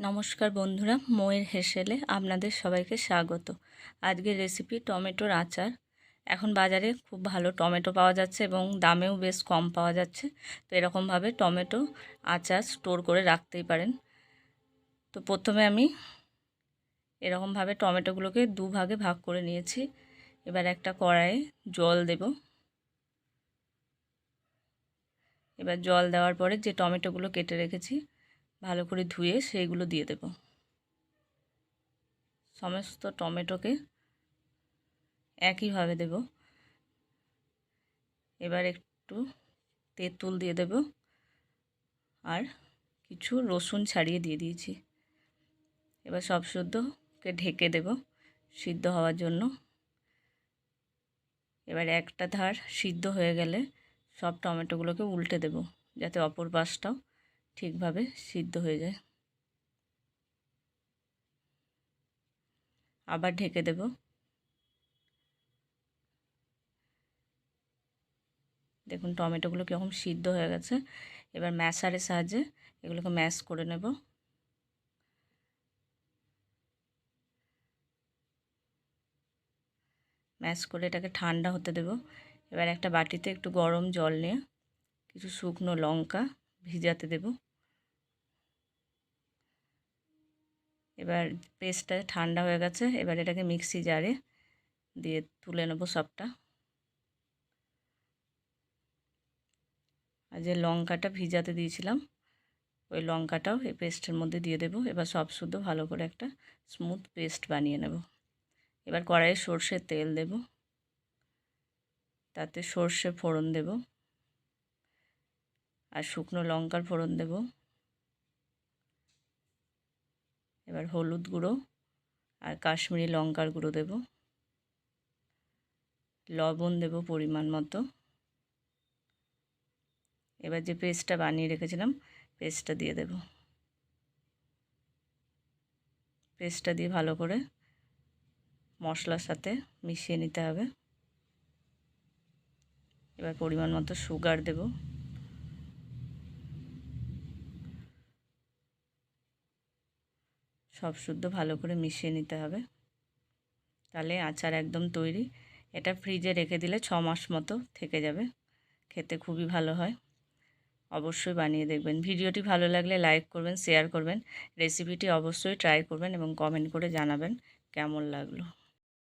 নমস্কার বন্ধুরা, ময়ের হেসেলে আপনাদের সবাইকে স্বাগত। আজকের রেসিপি টমেটোর আচার। এখন বাজারে খুব ভালো টমেটো পাওয়া যাচ্ছে এবং দামেও বেশ কম পাওয়া যাচ্ছে। তো এরকমভাবে টমেটো আচার স্টোর করে রাখতেই পারেন। তো প্রথমে আমি এরকমভাবে টমেটোগুলোকে দু ভাগে ভাগ করে নিয়েছি। এবার একটা কড়াইয়ে জল দেব। এবার জল দেওয়ার পরে যে টমেটোগুলো কেটে রেখেছি ভালো করে ধুয়ে সেইগুলো দিয়ে দেব। সমস্ত টমেটোকে একইভাবে দেব। এবার একটু তেঁতুল দিয়ে দেব আর কিছু রসুন ছাড়িয়ে দিয়ে দিয়েছি। এবার সব শুদ্ধকে ঢেকে দেব সিদ্ধ হওয়ার জন্য। এবার একটা ধার সিদ্ধ হয়ে গেলে সব টমেটোগুলোকে উল্টে দেব যাতে অপর পাশটাও ঠিকভাবে সিদ্ধ হয়ে যায়। আবার ঢেকে দেব। দেখুন, টমেটোগুলো কীরকম সিদ্ধ হয়ে গেছে। এবার ম্যাশারের সাহায্যে এগুলোকে ম্যাশ করে নেব। ম্যাশ করে এটাকে ঠান্ডা হতে দেব। এবার একটা বাটিতে একটু গরম জল নিয়ে কিছু শুকনো লঙ্কা ভিজাতে দেব। এবার পেস্টটা ঠান্ডা হয়ে গেছে, এবার এটাকে মিক্সি জারে দিয়ে তুলে নেব সবটা। আর যে লঙ্কাটা ভিজাতে দিয়েছিলাম, ওই লঙ্কাটাও এই পেস্টের মধ্যে দিয়ে দেব। এবার সব শুদ্ধ ভালো করে একটা স্মুথ পেস্ট বানিয়ে নেব। এবার কড়াইয়ে সর্ষের তেল দেব, তাতে সর্ষে ফোড়ন দেব, আর শুকনো লঙ্কার ফোড়ন দেব। এবার হলুদ গুঁড়ো আর কাশ্মীরি লঙ্কার গুঁড়ো দেব। লবণ দেব পরিমাণ মতো। এবার যে পেস্টটা বানিয়ে রেখেছিলাম, পেস্টটা দিয়ে দেব। পেস্টটা দিয়ে ভালো করে মশলার সাথে মিশিয়ে নিতে হবে। এবার পরিমাণ মতো সুগার দেবো। সব শুদ্ধ ভালো করে মিশিয়ে নিতে হবে। তাহলে আচার একদম তৈরি। এটা ফ্রিজে রেখে দিলে ছ মাস মতো থেকে যাবে। খেতে খুবই ভালো হয়। অবশ্যই বানিয়ে দেখবেন। ভিডিওটি ভালো লাগলে লাইক করবেন শেয়ার করবেন। রেসিপিটি অবশ্যই ট্রাই করবেন এবং কমেন্ট করে জানাবেন কেমন লাগল।